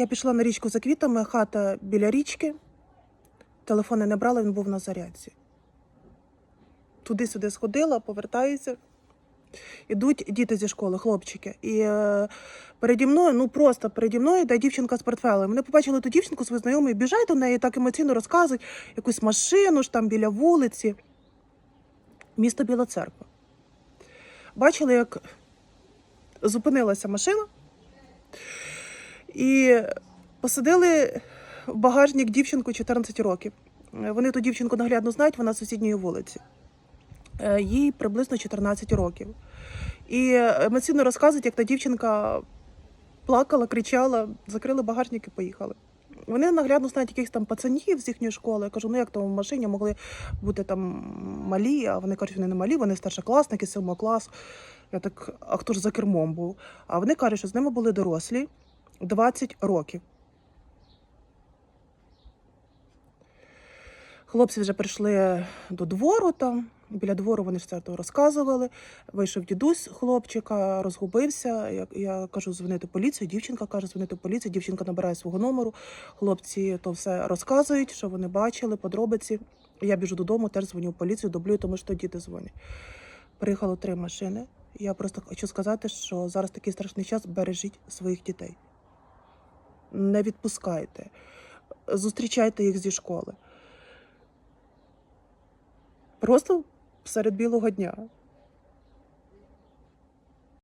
Я пішла на річку за квітами, хата біля річки. Телефони не брала, він був на зарядці. Туди-сюди сходила, повертаюся. Ідуть діти зі школи, хлопчики. І е, переді мною, ну просто переді мною йде дівчинка з портфелем. Вони побачили ту дівчинку, свою знайомий, біжать до неї, так емоційно розказують якусь машину ж там біля вулиці. Місто Біла Церква. Бачили, як зупинилася машина, і посадили в багажник дівчинку 14 років. Е, Вони ту дівчинку наглядно знають, вона з сусідньої вулиці. Е, Їй приблизно 14 років. І емоційно розказують, як та дівчинка плакала, кричала, закрили багажник і поїхали. Вони наглядно знають якихось там пацанів з їхньої школи. Я кажу, ну як там в машині могли бути там малі, а вони кажуть, вони не малі, вони старшокласники сьомого класу. Я так, а хто ж за кермом був? А вони кажуть, що з ними були дорослі 20 років. Хлопці вже прийшли до двору там. Біля двору вони ж це розказували. Вийшов дідусь хлопчика, розгубився. Я, я кажу, дзвонити поліцію. Дівчинка каже, дзвонити поліцію. Дівчинка набирає свого номеру. Хлопці то все розказують, що вони бачили, подробиці. Я біжу додому, теж дзвоню в поліцію, дублюю, тому що діти дзвонять. Приїхало три машини. Я просто хочу сказати, що зараз такий страшний час. Бережіть своїх дітей. Не відпускайте, зустрічайте їх зі школи. Просто серед білого дня.